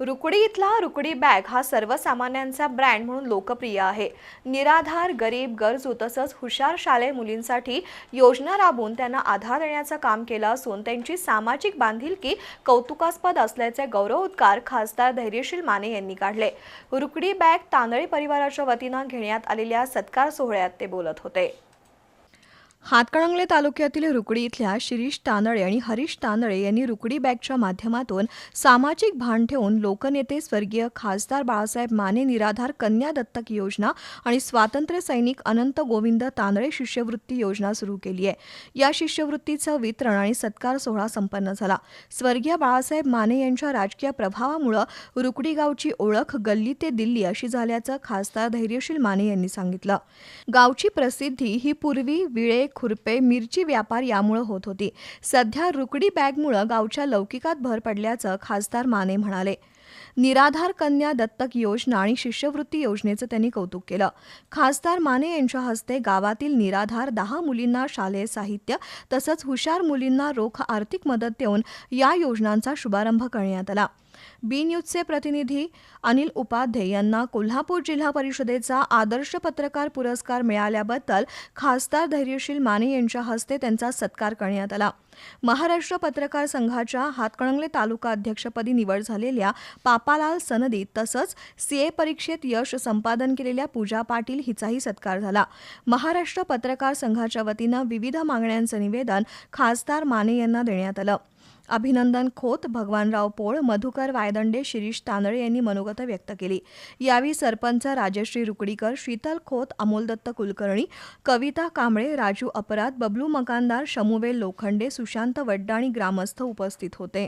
रुकडी इथला रुकडी बॅग हा सर्वसामान्यांचा ब्रँड म्हणून लोकप्रिय आहे. निराधार गरीब गरजू तसंच हुशार शालेय मुलींसाठी योजना राबवून त्यांना आधार देण्याचं काम केलं असून त्यांची सामाजिक बांधिलकी कौतुकास्पद असल्याचे गौरवोद्गार खासदार धैर्यशील माने यांनी काढले. रुकडी बॅग तांदळी परिवाराच्या वतीनं घेण्यात आलेल्या सत्कार सोहळ्यात ते बोलत होते. हातकणंगले तालुक्यातील रुकडी इथल्या शिरीष तांदळे आणि हरीश तांदळे यांनी रुकडी बॅगच्या माध्यमातून सामाजिक भान ठेवून लोकनेते स्वर्गीय खासदार बाळासाहेब माने निराधार कन्या दत्तक योजना आणि स्वातंत्र्य सैनिक अनंत गोविंद तांदळे शिष्यवृत्ती योजना सुरू केली आहे. या शिष्यवृत्तीचं वितरण आणि सत्कार सोहळा संपन्न झाला. स्वर्गीय बाळासाहेब माने यांच्या राजकीय प्रभावामुळं रुकडी गावची ओळख गल्ली ते दिल्ली अशी झाल्याचं खासदार धैर्यशील माने यांनी सांगितलं. गावची प्रसिद्धी ही पूर्वी विळे खुरपे मिरची व्यापार यामुळे होत होती. सध्या रुकडी बॅगमुळं गावच्या लौकिकात भर पडल्याचं खासदार माने म्हणाले. निराधार कन्या दत्तक योजना आणि शिष्यवृत्ती योजनेचं त्यांनी कौतुक केलं. खासदार माने यांच्या हस्ते गावातील निराधार दहा मुलींना शालेय साहित्य तसंच हुशार मुलींना रोख आर्थिक मदत देऊन या योजनांचा शुभारंभ करण्यात आला. बी न्यूजचे प्रतिनिधी अनिल उपाध्ये यांना कोल्हापूर जिल्हा परिषदेचा आदर्श पत्रकार पुरस्कार मिळाल्याबद्दल खासदार धैर्यशील माने यांच्या हस्ते त्यांचा सत्कार करण्यात आला. महाराष्ट्र पत्रकार संघाच्या हातकणंगले तालुका अध्यक्षपदी निवड झालेल्या पापालाल सनदी तसंच सीए परीक्षेत यश संपादन केलेल्या पूजा पाटील हिचाही सत्कार झाला. महाराष्ट्र पत्रकार संघाच्या वतीनं विविध मागण्यांचं निवेदन खासदार माने यांना देण्यात आलं. अभिनंदन खोत भगवानराव पोळ मधुकर वायदंडे शिरीष तांदळे यांनी मनोगत व्यक्त केली. यावेळी सरपंच राजश्री रुकडीकर शीतल खोत अमोलदत्त कुलकर्णी कविता कांबळे राजू अपराध बबलू मकानदार शमुवेल लोखंडे सुशांत वड्डा आणि ग्रामस्थ उपस्थित होते.